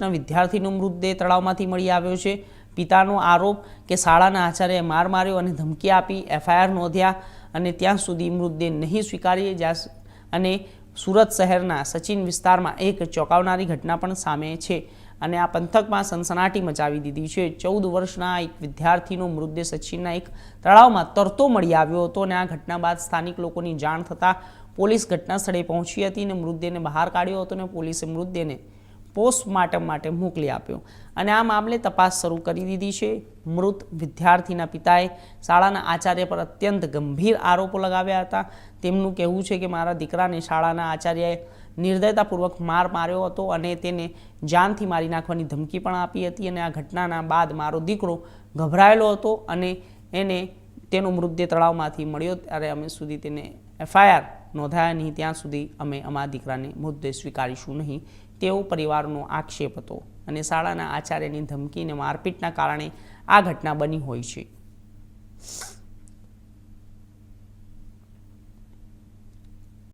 વિદ્યાર્થીનો મૃતદેહ તળાવમાંથી મળી આવ્યો છે. પિતાનો આરોપ કે શાળાના આચાર્યએ માર માર્યો અને ધમકી આપી, એફઆઈઆર નોંધ્યા અને ત્યાં સુધી મૃતદેહ નહીં સ્વીકારીએ જ્યાં અને સુરત શહેરના સચિન વિસ્તારમાં એક ચોંકાવનારી ઘટના પણ સામે છે. અને આ પંથકમાં સનસનાટી મચાવી દીધી છે. ચૌદ વર્ષના એક વિદ્યાર્થીનો મૃતદેહ સચિનના એક તળાવમાં તરતો મળી આવ્યો હતો અને આ ઘટના બાદ સ્થાનિક લોકોની જાણ થતાં પોલીસ ઘટના સ્થળે પહોંચી હતી અને મૃતદેહને બહાર કાઢ્યો હતો અને પોલીસે મૃતદેહને પોસ્ટમોર્ટમ માટે મોકલી આપ્યો. અને આ મામલે તપાસ શરૂ કરી દીધી છે. મૃત વિદ્યાર્થીના પિતાએ શાળાના આચાર્ય પર અત્યંત ગંભીર આરોપો લગાવ્યા હતા. તેમનું કહેવું છે કે મારા દીકરાને શાળાના આચાર્યએ નિર્દયતાપૂર્વક માર માર્યો હતો અને તેને જાનથી મારી નાખવાની ધમકી પણ આપી હતી અને આ ઘટનાના બાદ મારો દીકરો ગભરાયેલો હતો અને એને તેનો મૃતદેહ તળાવમાંથી મળ્યો ત્યારે અમે સુધી તેને એફઆઈઆર નોંધાયા નહીં. ત્યાં સુધી અમે અમારા દીકરાને મૃતદેહ સ્વીકારીશું નહીં. તેવો પરિવારનો આક્ષેપ હતો અને શાળાના આચાર્યની ધમકી અને મારપીટના કારણે આ ઘટના બની હોય છે.